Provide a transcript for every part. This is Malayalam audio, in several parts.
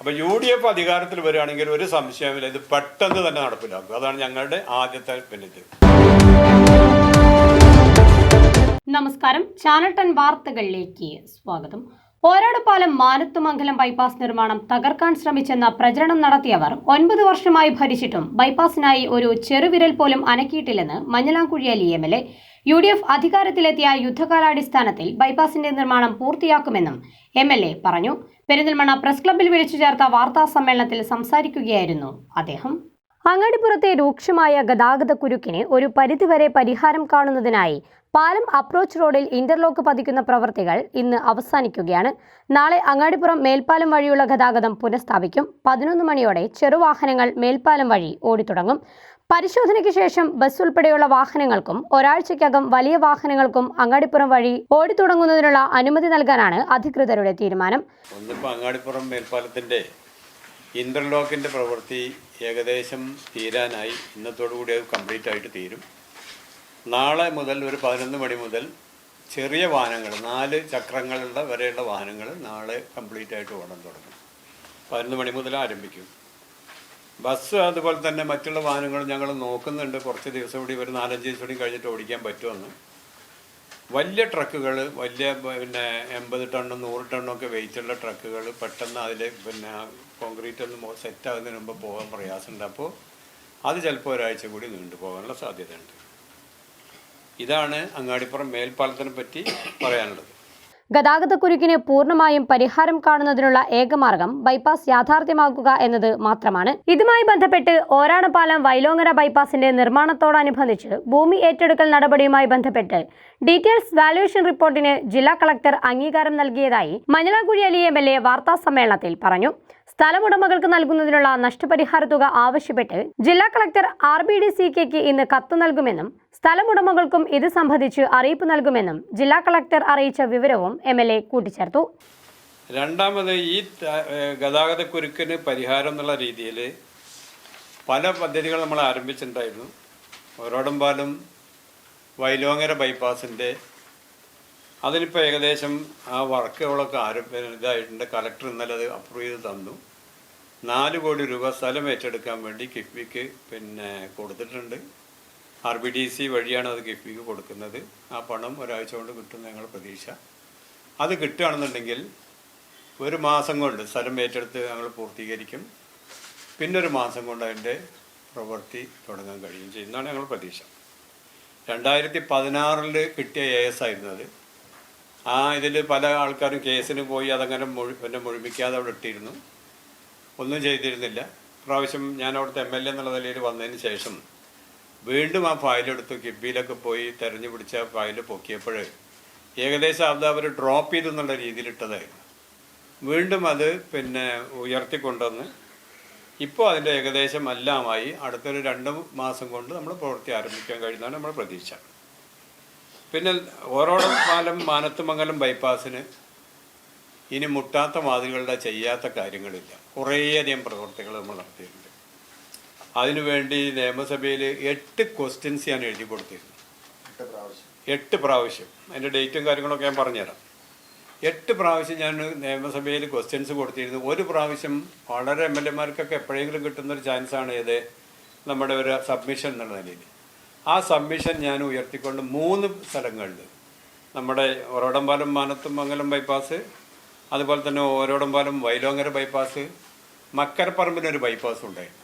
അപ്പോൾ യു ഡി എഫ് അധികാരത്തിൽ വരികയാണെങ്കിൽ ഒരു സംശയമില്ല ഇത് പെട്ടെന്ന് തന്നെ നടപ്പിലാക്കും. അതാണ് ഞങ്ങളുടെ ആദ്യത്തെ പിന്നിട്ട് നമസ്കാരം. ചാനൽ ടെൻ വാർത്തകളിലേക്ക് സ്വാഗതം. ഓരാടുപാലം മാനത്തുമംഗലം ബൈപ്പാസ് നിർമ്മാണം തകർക്കാൻ ശ്രമിച്ചെന്ന പ്രചരണം നടത്തിയവർ ഒൻപത് വർഷമായി ഭരിച്ചിട്ടും ബൈപ്പാസിനായി ഒരു ചെറുവിരൽ പോലും അനക്കിയിട്ടില്ലെന്ന് Manjalamkuzhi Ali M L A U D F അധികാരത്തിലെത്തിയ യുദ്ധകാലാടിസ്ഥാനത്തിൽ ബൈപ്പാസിന്റെ നിർമ്മാണം പൂർത്തിയാക്കുമെന്നും എം എൽ എ പറഞ്ഞു. പെരിന്തൽമണ്ണ പ്രസ് ക്ലബ്ബിൽ വിളിച്ചു ചേർത്ത വാർത്താ സമ്മേളനത്തിൽ സംസാരിക്കുകയായിരുന്നു അദ്ദേഹം. അങ്ങാടിപ്പുറത്തെ രൂക്ഷമായ ഗതാഗത കുരുക്കിന് ഒരു പരിധിവരെ പരിഹാരം കാണുന്നതിനായി പാലം അപ്രോച്ച് റോഡിൽ ഇന്റർലോക്ക് പതിക്കുന്ന പ്രവൃത്തികൾ ഇന്ന് അവസാനിക്കുകയാണ്. നാളെ അങ്ങാടിപ്പുറം മേൽപ്പാലം വഴിയുള്ള ഗതാഗതം പുനഃസ്ഥാപിക്കും. പതിനൊന്ന് മണിയോടെ ചെറുവാഹനങ്ങൾ മേൽപ്പാലം വഴി ഓടിത്തുടങ്ങും. പരിശോധനയ്ക്ക് ശേഷം ബസ് ഉൾപ്പെടെയുള്ള വാഹനങ്ങൾക്കും ഒരാഴ്ചയ്ക്കകം വലിയ വാഹനങ്ങൾക്കും അങ്ങാടിപ്പുറം വഴി ഓടിത്തുടങ്ങുന്നതിനുള്ള അനുമതി നൽകാനാണ് അധികൃതരുടെ തീരുമാനം. അങ്ങാടിപ്പുറം മേൽപ്പാലത്തിന്റെ ഇന്റർലോക്കിന്റെ പ്രവൃത്തി ഏകദേശം തീരാനായി. ഇന്നത്തോടു കൂടി അത് കംപ്ലീറ്റ് ആയിട്ട് തീരും. നാളെ മുതൽ ഒരു പതിനൊന്ന് മണി മുതൽ ചെറിയ വാഹനങ്ങൾ നാല് ചക്രങ്ങളുടെ വരെയുള്ള വാഹനങ്ങൾ നാളെ കംപ്ലീറ്റ് ആയിട്ട് ഓടാൻ തുടങ്ങും. പതിനൊന്ന് മണി മുതൽ ആരംഭിക്കും. ബസ് അതുപോലെ തന്നെ മറ്റുള്ള വാഹനങ്ങൾ ഞങ്ങൾ നോക്കുന്നുണ്ട്. കുറച്ച് ദിവസം കൂടി ഒരു നാലഞ്ച് ദിവസം കൂടി കഴിഞ്ഞിട്ട് ഓടിക്കാൻ പറ്റുമെന്ന്. വലിയ ട്രക്കുകൾ വലിയ പിന്നെ എൺപത് ടണ്ണും നൂറ് ടണ്ണും ഒക്കെ വെയിറ്റുള്ള ട്രക്കുകൾ പെട്ടെന്ന് അതിൽ പിന്നെ കോൺക്രീറ്റ് ഒന്ന് സെറ്റ് ആകുന്നതിന് മുമ്പ് പോകാൻ പ്രയാസമുണ്ട്. അപ്പോൾ അത് ചിലപ്പോൾ ഒരാഴ്ച കൂടി നീണ്ടു പോകാനുള്ള സാധ്യതയുണ്ട്. ഇതാണ് അങ്ങാടിപ്പുറം മേൽപ്പാലത്തിനെ പറ്റി പറയാനുള്ളത്. ഗതാഗതക്കുരുക്കിന് പൂർണമായും പരിഹാരം കാണുന്നതിനുള്ള ഏകമാർഗം ബൈപ്പാസ് യാഥാർത്ഥ്യമാക്കുക എന്നത് മാത്രമാണ്. ഇതുമായി ബന്ധപ്പെട്ട് ഓരാണപ്പാലം വൈലോങ്ങര ബൈപ്പാസിന്റെ നിർമ്മാണത്തോടനുബന്ധിച്ച് ഭൂമി ഏറ്റെടുക്കൽ നടപടിയുമായി ബന്ധപ്പെട്ട് ഡീറ്റെയിൽസ് വാല്യുവേഷൻ റിപ്പോർട്ടിന് ജില്ലാ കളക്ടർ അംഗീകാരം നൽകിയതായി Manjalakuzhi Ali M L A വാർത്താ സമ്മേളനത്തിൽ പറഞ്ഞു. സ്ഥലമുടമകൾക്ക് നൽകുന്നതിനുള്ള നഷ്ടപരിഹാര തുക ആവശ്യപ്പെട്ട് ജില്ലാ collector R B D C കെക്ക് ഇന്ന് കത്ത് നൽകുമെന്നും സ്ഥലമുടമകൾക്കും ഇത് സംബന്ധിച്ച് അറിയിപ്പ് നൽകുമെന്നും ജില്ലാ കളക്ടർ അറിയിച്ച വിവരവും എം എൽ എ കൂട്ടിച്ചേർത്തു. രണ്ടാമത് ഈ ഗതാഗത കുരുക്കിന് പരിഹാരം എന്നുള്ള രീതിയിൽ പല പദ്ധതികൾ നമ്മൾ ആരംഭിച്ചിട്ടുണ്ടായിരുന്നു. ഓരോടമ്പാലും വൈലോങ്ങര ബൈപ്പാസിന്റെ അതിനിപ്പോൾ ഏകദേശം ആ വർക്കുകളൊക്കെ ആരംഭ ഇതായിട്ടുണ്ട്. കലക്ടർ ഇന്നലെ അത് അപ്രൂവ് ചെയ്ത് തന്നു. നാല് കോടി രൂപ സ്ഥലം ഏറ്റെടുക്കാൻ വേണ്ടി കിഫ്ബിക്ക് പിന്നെ കൊടുത്തിട്ടുണ്ട്. ആർ ബി ഡി സി വഴിയാണ് അത് കിഫ്ബിക്ക് കൊടുക്കുന്നത്. ആ പണം ഒരാഴ്ച കൊണ്ട് കിട്ടുന്ന ഞങ്ങൾ പ്രതീക്ഷ. അത് കിട്ടുകയാണെന്നുണ്ടെങ്കിൽ ഒരു മാസം കൊണ്ട് സ്ഥലം ഏറ്റെടുത്ത് ഞങ്ങൾ പൂർത്തീകരിക്കും. പിന്നെ ഒരു മാസം കൊണ്ട് അതിന്റെ പ്രവൃത്തി തുടങ്ങാൻ കഴിയും ചെയ്യുന്നതാണ് ഞങ്ങൾ പ്രതീക്ഷ. രണ്ടായിരത്തി പതിനാറിൽ കിട്ടിയ എ എസ് അത് ആ ഇതിൽ പല ആൾക്കാരും കേസിന് പോയി അതങ്ങനെ മുഴു പിന്നെ മുഴുമിക്കാതെ അവിടെ ഇട്ടിരുന്നു. ഒന്നും ചെയ്തിരുന്നില്ല. പ്രാവശ്യം ഞാൻ അവിടുത്തെ എം എൽ എ എന്നുള്ള നിലയിൽ വന്നതിന് ശേഷം വീണ്ടും ആ ഫയലെടുത്ത്. കിബിയിലൊക്കെ പോയി തെരഞ്ഞു പിടിച്ച ഫയൽ പൊക്കിയപ്പോൾ ഏകദേശം അത് അവർ ഡ്രോപ്പ് ചെയ്തു എന്നുള്ള രീതിയിൽ ഇട്ടതായിരുന്നു വീണ്ടും അത് പിന്നെ ഉയർത്തിക്കൊണ്ടുവന്ന് ഇപ്പോൾ അതിന്റെ ഏകദേശം എല്ലാമായി അടുത്തൊരു രണ്ട് മാസം കൊണ്ട് നമ്മൾ പ്രവൃത്തി ആരംഭിക്കാൻ കഴിയുന്നതാണ് നമ്മൾ പ്രതീക്ഷ. പിന്നെ ഓരോടം പാലം മാനത്തുമംഗലം ബൈപ്പാസിന് ഇനി മുട്ടാത്ത മാതിരികളുടെ ചെയ്യാത്ത കാര്യങ്ങളില്ല. കുറേയധികം പ്രവർത്തികൾ നമ്മൾ നടത്തിയിട്ടുണ്ട്. അതിനുവേണ്ടി നിയമസഭയിൽ എട്ട് ക്വസ്റ്റ്യൻസ് ഞാൻ എഴുതി കൊടുത്തിരുന്നു. എട്ട് പ്രാവശ്യം. അതിന്റെ ഡേറ്റും കാര്യങ്ങളൊക്കെ ഞാൻ പറഞ്ഞുതരാം. എട്ട് പ്രാവശ്യം ഞാൻ നിയമസഭയിൽ ക്വസ്റ്റ്യൻസ് കൊടുത്തിരുന്നു. ഒരു പ്രാവശ്യം വളരെ എം എൽ എമാർക്കൊക്കെ എപ്പോഴെങ്കിലും കിട്ടുന്നൊരു ചാൻസാണ് ഏത് നമ്മുടെ ഒരു സബ്മിഷൻ എന്നുള്ള നിലയിൽ. ആ സബ്മിഷൻ ഞാൻ ഉയർത്തിക്കൊണ്ട് മൂന്ന് സ്ഥലങ്ങളിൽ നമ്മുടെ ഒരോടമ്പാലം മാനത്തുമംഗലം ബൈപ്പാസ് അതുപോലെ തന്നെ ഓരോടമ്പാലം വൈലോങ്ങര ബൈപ്പാസ് മക്കരപ്പറമ്പിനൊരു ബൈപ്പാസ് ഉണ്ടായിരുന്നു.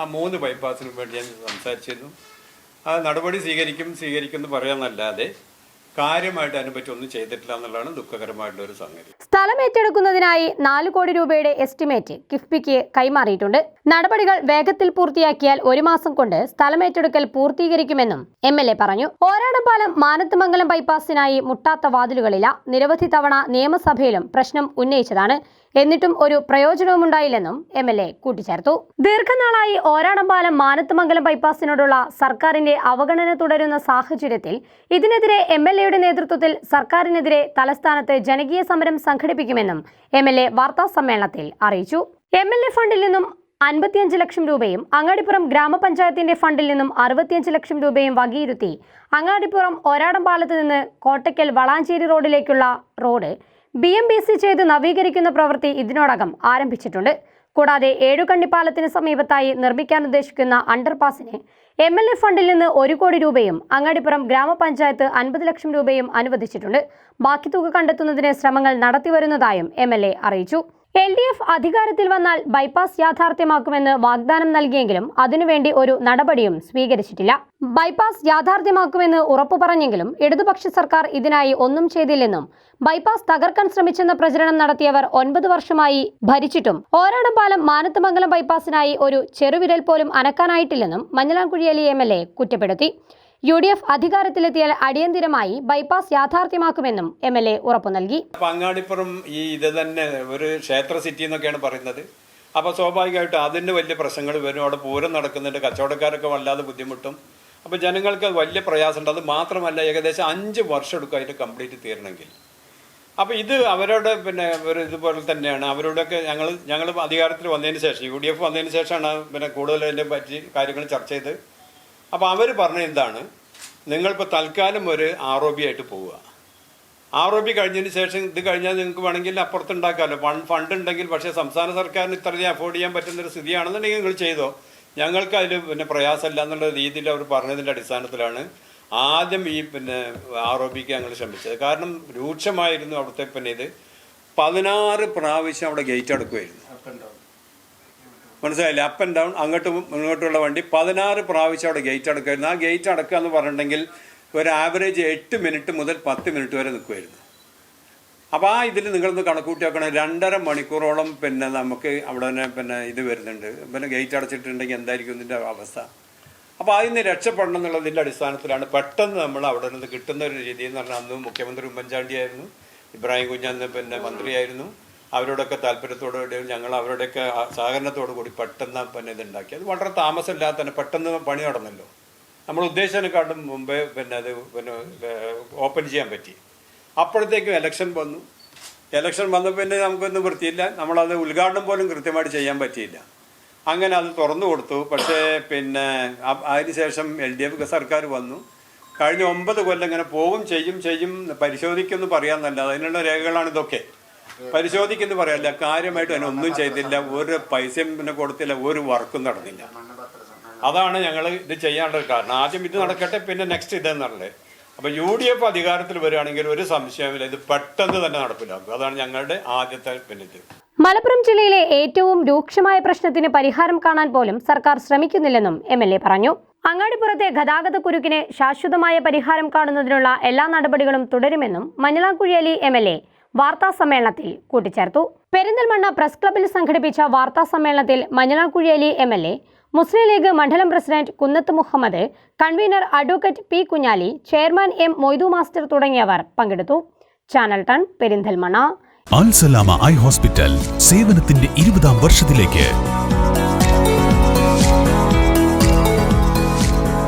ആ മൂന്ന് ബൈപ്പാസിനും വേണ്ടി ഞാൻ സംസാരിച്ചിരുന്നു. ആ നടപടി സ്വീകരിക്കും സ്വീകരിക്കും എന്ന് പറയാമെന്നല്ലാതെ കാര്യമായിട്ട് അതിനെപ്പറ്റി ഒന്നും ചെയ്തിട്ടില്ല എന്നുള്ളതാണ് ദുഃഖകരമായിട്ടുള്ള ഒരു സംഗതി. സ്ഥലം ഏറ്റെടുക്കുന്നതിനായി നാല് കോടി രൂപയുടെ എസ്റ്റിമേറ്റ് കിഫ്ബിക്ക് കൈമാറിയിട്ടുണ്ട്. നടപടികൾ വേഗത്തിൽ പൂർത്തിയാക്കിയാൽ ഒരു മാസം കൊണ്ട് സ്ഥലം ഏറ്റെടുക്കൽ പൂർത്തീകരിക്കുമെന്നും എം എൽ എ പറഞ്ഞു. ഓരാടപ്പാലം മാനത്തുമംഗലം ബൈപ്പാസിനായി മുട്ടാത്ത വാതിലുകളില്ല. നിരവധി തവണ നിയമസഭയിലും പ്രശ്നം ഉന്നയിച്ചതാണ്. എന്നിട്ടും ഒരു പ്രയോജനവും ഉണ്ടായില്ലെന്നും എം എൽ എ കൂട്ടിച്ചേർത്തു. ദീർഘനാളായി ഓരാടമ്പാലം മാനത്തുമംഗലം ബൈപ്പാസിനോടുള്ള സർക്കാരിന്റെ അവഗണന തുടരുന്ന സാഹചര്യത്തിൽ ഇതിനെതിരെ എം എൽ എയുടെ നേതൃത്വത്തിൽ സർക്കാരിനെതിരെ തലസ്ഥാനത്ത് ജനകീയ സമരം സംഘടിപ്പിക്കുമെന്നും എം എൽ എ വാർത്താ സമ്മേളനത്തിൽ അറിയിച്ചു. എം എൽ എ ഫണ്ടിൽ നിന്നും അൻപത്തിയഞ്ച് ലക്ഷം രൂപയും അങ്ങാടിപ്പുറം ഗ്രാമപഞ്ചായത്തിന്റെ ഫണ്ടിൽ നിന്നും അറുപത്തിയഞ്ച് ലക്ഷം രൂപയും വകയിരുത്തി അങ്ങാടിപ്പുറം ഒരാടംപാലത്ത് നിന്ന് Kottakkal Valanchery റോഡിലേക്കുള്ള road B M B C ചെയ്ത് നവീകരിക്കുന്ന പ്രവൃത്തി ഇതിനോടകം ആരംഭിച്ചിട്ടുണ്ട്. കൂടാതെ ഏഴുകണ്ണിപ്പാലത്തിന് സമീപത്തായി നിർമ്മിക്കാൻ ഉദ്ദേശിക്കുന്ന അണ്ടർപാസിന് എം എൽ എ ഫണ്ടിൽ നിന്ന് ഒരു കോടി രൂപയും അങ്ങാടിപ്പുറം ഗ്രാമപഞ്ചായത്ത് അൻപത് ലക്ഷം രൂപയും അനുവദിച്ചിട്ടുണ്ട്. ബാക്കി തുക കണ്ടെത്തുന്നതിന് ശ്രമങ്ങൾ നടത്തിവരുന്നതായും എം അറിയിച്ചു. എൽ ഡി എഫ് അധികാരത്തിൽ വന്നാൽ ബൈപ്പാസ് യാഥാർത്ഥ്യമാക്കുമെന്ന് വാഗ്ദാനം നൽകിയെങ്കിലും അതിനുവേണ്ടി ഒരു നടപടിയും സ്വീകരിച്ചിട്ടില്ല. ബൈപ്പാസ് യാഥാർത്ഥ്യമാക്കുമെന്ന് ഉറപ്പു പറഞ്ഞെങ്കിലും ഇടതുപക്ഷ സർക്കാർ ഇതിനായി ഒന്നും ചെയ്തില്ലെന്നും ബൈപ്പാസ് തകർക്കാൻ ശ്രമിച്ചെന്ന പ്രചരണം നടത്തിയവർ ഒൻപത് വർഷമായി ഭരിച്ചിട്ടും ഓരാടം പാലം മാനത്തമംഗലം ബൈപ്പാസിനായി ഒരു ചെറുവിരൽ പോലും അനക്കാനായിട്ടില്ലെന്നും മഞ്ഞളാംകുഴിയലി എം എൽ എ കുറ്റപ്പെടുത്തി. യു ഡി എഫ് അധികാരത്തിലെത്തിയാൽ അടിയന്തിരമായി ബൈപ്പാസ് യാഥാർത്ഥ്യമാക്കുമെന്നും എം എൽ എ ഉറപ്പു നൽകി. പങ്ങാടിപ്പുറം ഈ ഇത് തന്നെ ഒരു ക്ഷേത്ര സിറ്റി എന്നൊക്കെയാണ് പറയുന്നത്. അപ്പോൾ സ്വാഭാവികമായിട്ടും അതിന് വലിയ പ്രശ്നങ്ങൾ വരും. അവിടെ പൂരം നടക്കുന്നുണ്ട്. കച്ചവടക്കാരൊക്കെ വല്ലാതെ ബുദ്ധിമുട്ടും. അപ്പോൾ ജനങ്ങൾക്ക് വലിയ പ്രയാസമുണ്ട്. അത് മാത്രമല്ല ഏകദേശം അഞ്ച് വർഷം എടുക്കും അതിന്റെ കംപ്ലീറ്റ് തീരണമെങ്കിൽ. അപ്പോൾ ഇത് അവരുടെ പിന്നെ ഒരു ഇതുപോലെ തന്നെയാണ്. അവരോടൊക്കെ ഞങ്ങൾ ഞങ്ങൾ അധികാരത്തിൽ വന്നതിന് ശേഷം യു ഡി എഫ് വന്നതിന് ശേഷമാണ് പിന്നെ കൂടുതൽ അതിനെ പറ്റി കാര്യങ്ങൾ ചർച്ച ചെയ്ത് അപ്പോൾ അവർ പറഞ്ഞ എന്താണ്? നിങ്ങളിപ്പോൾ തൽക്കാലം ഒരു ആർ ഒ ബി ആയിട്ട് പോവുക. ആർ ഒ ബി കഴിഞ്ഞതിന് ശേഷം ഇത് കഴിഞ്ഞാൽ നിങ്ങൾക്ക് വേണമെങ്കിൽ അപ്പുറത്തുണ്ടാക്കാമല്ലോ ഫണ്ട് ഫണ്ട് ഉണ്ടെങ്കിൽ പക്ഷേ സംസ്ഥാന സർക്കാരിന് ഇത്രയും അഫോർഡ് ചെയ്യാൻ പറ്റുന്നൊരു സ്ഥിതിയാണെന്നുണ്ടെങ്കിൽ നിങ്ങൾ ചെയ്തോ. ഞങ്ങൾക്ക് അതിൽ പിന്നെ പ്രയാസമില്ല എന്നുള്ള രീതിയിൽ അവർ പറഞ്ഞതിന്റെ അടിസ്ഥാനത്തിലാണ് ആദ്യം ഈ പിന്നെ ആർ ഒ ബിക്ക് ഞങ്ങൾ ശ്രമിച്ചത്. കാരണം രൂക്ഷമായിരുന്നു അവിടുത്തെ പിന്നെ ഇത്. പതിനാറ് പ്രാവശ്യം അവിടെ ഗേറ്റ് അടക്കുമായിരുന്നു. മനസ്സിലായില്ലേ? അപ്പ് ആൻഡ് ഡൗൺ അങ്ങോട്ടും ഇങ്ങോട്ടുള്ള വണ്ടി പതിനാറ് പ്രാവശ്യം അവിടെ ഗേറ്റ് അടക്കുമായിരുന്നു. ആ ഗേറ്റ് അടക്കുക എന്ന് പറഞ്ഞിട്ടുണ്ടെങ്കിൽ ഒരു ആവറേജ് എട്ട് മിനിറ്റ് മുതൽ പത്ത് മിനിറ്റ് വരെ നിൽക്കുമായിരുന്നു. അപ്പോൾ ആ ഇതിൽ നിങ്ങളൊന്ന് കണക്കൂട്ടി വെക്കണം. രണ്ടര മണിക്കൂറോളം പിന്നെ നമുക്ക് അവിടെ തന്നെ പിന്നെ ഇത് വരുന്നുണ്ട്. പിന്നെ ഗേറ്റ് അടച്ചിട്ടുണ്ടെങ്കിൽ എന്തായിരിക്കും ഇതിന്റെ അവസ്ഥ? അപ്പോൾ അതിൽ നിന്ന് രക്ഷപ്പെടണം എന്നുള്ളതിന്റെ അടിസ്ഥാനത്തിലാണ് പെട്ടെന്ന് നമ്മൾ അവിടെ നിന്ന് കിട്ടുന്ന ഒരു രീതി എന്ന് പറഞ്ഞാൽ അന്ന് മുഖ്യമന്ത്രി ഉമ്മൻചാണ്ടിയായിരുന്നു ഇബ്രാഹിം കുഞ്ഞാന്ന് പിന്നെ മന്ത്രിയായിരുന്നു. അവരോടൊക്കെ താല്പര്യത്തോടുകൂടി ഞങ്ങൾ അവരുടെയൊക്കെ സഹകരണത്തോടു കൂടി പെട്ടെന്ന് പിന്നെ ഇതുണ്ടാക്കി. അത് വളരെ താമസമില്ലാതെ തന്നെ പെട്ടെന്ന് പണി നടന്നല്ലോ. നമ്മൾ ഉദ്ദേശിച്ചതിനെക്കാട്ടും മുമ്പേ പിന്നെ അത് പിന്നെ ഓപ്പൺ ചെയ്യാൻ പറ്റി. അപ്പോഴത്തേക്കും എലക്ഷൻ വന്നു. എലക്ഷൻ വന്നപ്പോൾ പിന്നെ നമുക്കൊന്നും വൃത്തിയില്ല. നമ്മളത് ഉദ്ഘാടനം പോലും കൃത്യമായിട്ട് ചെയ്യാൻ പറ്റിയില്ല. അങ്ങനെ അത് തുറന്നു കൊടുത്തു. പക്ഷേ പിന്നെ അതിനുശേഷം എൽ ഡി എഫ് സർക്കാർ വന്നു. കഴിഞ്ഞ ഒമ്പത് കൊല്ലം ഇങ്ങനെ പോകും ചെയ്യും ചെയ്യും പരിശോധിക്കുമെന്ന് പറയാമെന്നല്ല. അതിനുള്ള രേഖകളാണ് ഇതൊക്കെ. പരിശോധിക്കുന്നു പറയല്ല കാര്യമായിട്ട് അതിനൊന്നും ചെയ്തില്ല. ഒരു പൈസയും പിന്നെ കൊടുത്തില്ല. ഒരു വർക്കും നടന്നില്ല. അതാണ് ഞങ്ങൾ ഇത് ചെയ്യാനുള്ള കാരണം. ആദ്യം ഇത് നടക്കട്ടെ പിന്നെ നെക്സ്റ്റ് ഇതെന്നുള്ളത് അപ്പൊ യു ഡി എഫ് അധികാരത്തിൽ വരികയാണെങ്കിൽ ഒരു സംശയമില്ല ഇത് പെട്ടെന്ന് തന്നെ നടപ്പിലാക്കും. അതാണ് ഞങ്ങളുടെ ആദ്യത്തെ പിന്നെ ഇത് മലപ്പുറം ജില്ലയിലെ ഏറ്റവും രൂക്ഷമായ പ്രശ്നത്തിന് പരിഹാരം കാണാൻ പോലും സർക്കാർ ശ്രമിക്കുന്നില്ലെന്നും എം എൽ എ പറഞ്ഞു. അങ്ങാടിപ്പുറത്തെ ഗതാഗത കുരുക്കിന് ശാശ്വതമായ പരിഹാരം കാണുന്നതിനുള്ള എല്ലാ നടപടികളും തുടരുമെന്നും മഞ്ഞളാംകുഴിയലി എം എൽ എ വാർത്താ സമ്മേളനത്തിൽ കൂട്ടിച്ചേർത്തു. പെരിന്തൽമണ്ണ പ്രസ് ക്ലബിൽ സംഘടിപ്പിച്ച വാർത്താ സമ്മേളനത്തിൽ Manjalamkuzhi Ali M L A Muslim League മണ്ഡലം president Kunnath Muhammad convener advocate P Kunhali chairman M Moidu master തുടങ്ങിയവർ പങ്കെടുത്തു. ചാനൽ ടൺ പെരിന്തൽമണ്ണ. അൽസലാമ ഐ ഹോസ്പിറ്റൽ സേവനത്തിന്റെ ഇരുപതാം വർഷത്തിലേക്ക്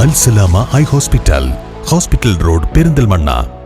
Alsalama eye hospital hospital road Perinthalmanna